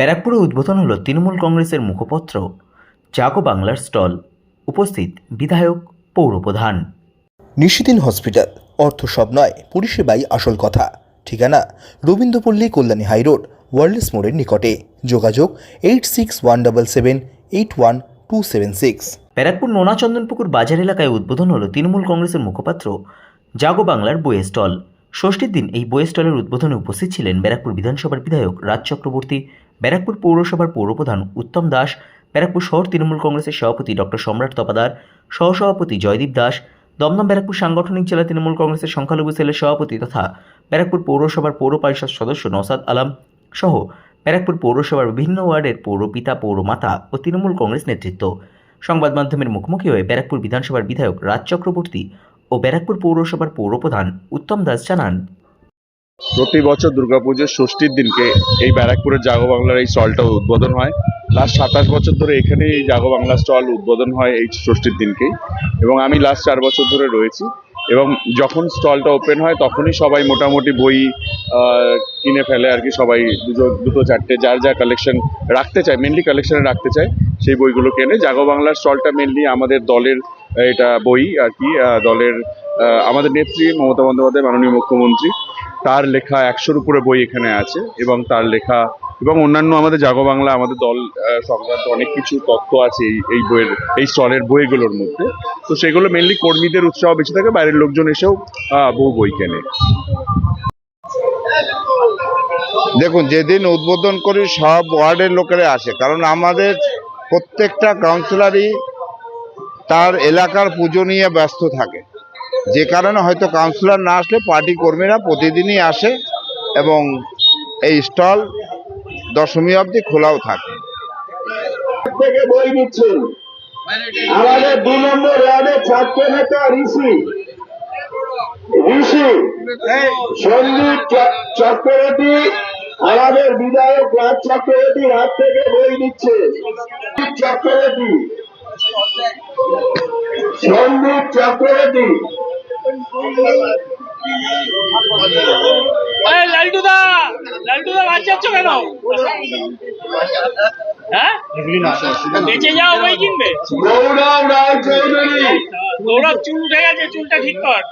ব্যারাকপুরে উদ্বোধন হলো তৃণমূল কংগ্রেসের মুখপত্র। জাগো বাংলার স্টল। উপস্থিত বিধায়ক পৌরপ্রধান নিশিদিন হসপিটাল। অর্থ সব নয় পরিষেবাই আসল কথা। ঠিকানা রবীন্দ্রপল্লী কল্যাণী হাইরোড ওয়ার্ল্ডস মোড়ের নিকটে। যোগাযোগ eight six one double seven eight one two seven six. Barrackpore Nonachandanpukur বাজার এলাকায় উদ্বোধন হলো তৃণমূল কংগ্রেসের মুখপাত্র জাগো বাংলার বইয়ের স্টল। ষষ্ঠীর দিন এই বইয়ের স্টলের উদ্বোধনে উপস্থিত ছিলেন ব্যারাকপুর বিধানসভার বিধায়ক রাজ চক্রবর্তী ব্যারাকপুর পৌরসভার পৌরপ্রধান উত্তম দাস, ব্যারাকপুর শহর তৃণমূল কংগ্রেসের সভাপতি ডক্টর সম্রাট তপাদার, সহসভাপতি জয়দীপ দাস, দমদম ব্যারাকপুর সাংগঠনিক জেলা তৃণমূল কংগ্রেসের সংখ্যালঘু সেলের সভাপতি তথা ব্যারাকপুর পৌরসভার পৌর পরিষদ সদস্য নসাদ আলম সহ ব্যারাকপুর পৌরসভার বিভিন্ন ওয়ার্ডের পৌর পৌরপিতা পৌরমাতা ও তৃণমূল কংগ্রেস নেতৃত্ব। সংবাদ মাধ্যমের মুখোমুখি হয়ে ব্যারাকপুর বিধানসভার বিধায়ক রাজ চক্রবর্তী ও ব্যারাকপুর পৌরসভার পৌরপ্রধান উত্তম দাস জানান প্রতি বছর দুর্গাপুজোর ষষ্ঠীর দিনকে এই ব্যারাকপুরের জাগো বাংলার এই স্টলটা উদ্বোধন হয়। লাস্ট সাতাশ বছর ধরে এখানে এই জাগো বাংলা স্টল উদ্বোধন হয় এই ষষ্ঠীর দিনকেই এবং আমি লাস্ট চার বছর ধরে রয়েছি এবং যখন স্টলটা ওপেন হয় তখনই সবাই মোটামুটি বই কিনে ফেলে আর কি, সবাই দুটো দুটো চারটে, যার যা কালেকশন রাখতে চায় মেনলি কালেকশনে রাখতে চায়, সেই বইগুলো কেনে। জাগো বাংলার স্টলটা মেনলি আমাদের দলের এটা বই আর কি দলের আমাদের নেত্রী মমতা বন্দ্যোপাধ্যায়, মাননীয় মুখ্যমন্ত্রী। তার লেখা একশোর উপরে বই এখানে আছে এবং তার লেখা এবং অন্যান্য আমাদের জাগো বাংলা, আমাদের দল সংক্রান্ত অনেক কিছু তথ্য আছে এই এই বইয়ের, এই স্টলের বইগুলোর মধ্যে। তো সেগুলো মেনলি কর্মীদের উৎসাহ বেশি থাকে, বাইরের লোকজন এসেও বহু বই কেনে। দেখুন, যেদিন উদ্বোধন করি সব ওয়ার্ডের লোকেরা আসে, কারণ আমাদের প্রত্যেকটা কাউন্সিলরই তার এলাকার পুজো নিয়ে ব্যস্ত থাকে। যে কারণে হয়তো কাউন্সিলর না আসলে পার্টি কর্মীরা প্রতিদিনই আসে এবং এই স্টল দশমী অবধি খোলাও থাকে। থেকে বই দিচ্ছেন আমাদের দু নম্বর ওয়ার্ডে ছাত্র নেতা ঋষি। ঋষি, সন্দীপ চক্রবর্তী, আমাদের বিধায়ক রাজ চক্রবর্তীর হাত থেকে বই দিচ্ছে চক্রবর্তী। সন্দীপ চক্রবর্তী। লালটুদা লালটুদা বাচ্চাচ্ছ কেন? হ্যাঁ? বেঁচে যাও কিনবে। গৌরব চুল উঠে গেছে চুলটা ঠিক কর।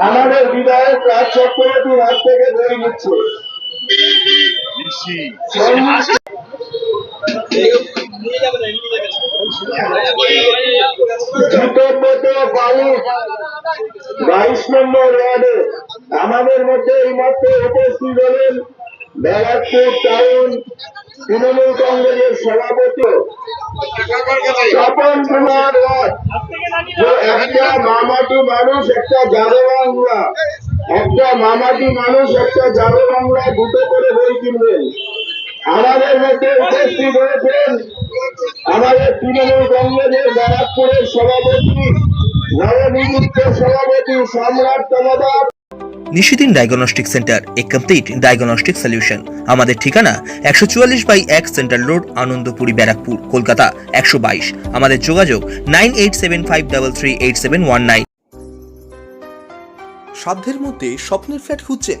আমাদের বিধায়ক রাজ হাত থেকে বই নিচ্ছে। বাইশ নম্বর ওয়ার্ডে আমাদের মধ্যে এইমাত্র উপস্থিত হলেন ব্যারাকপুর টাউন তৃণমূল কংগ্রেসের সভাপতি। স্বপন কুমার একটা মামাটি মানুষ, একটা জাদু বাংলা। একটা মামাটি মানুষ, একটা জাদু বাংলা, দুটো করে বই কিনবেন। আমাদের মধ্যে উপস্থিত হয়েছেন আমাদের তৃণমূল কংগ্রেসের ব্যারাকপুরের সভাপতি নবনিযুক্ত সভাপতি Samrat Tamadar Nishidin diagnostic centre a complete diagnostic solution আমাদের ঠিকানা একশো চুয়াল্লিশ বাই এক সেন্ট্রাল রোড আনন্দপুরি ব্যারাকপুর কলকাতা একশো বাইশ। আমাদের যোগাযোগ nine eight seven five double three eight seven one nine. সাধ্যের মধ্যে স্বপ্নের ফ্ল্যাট খুঁজছেন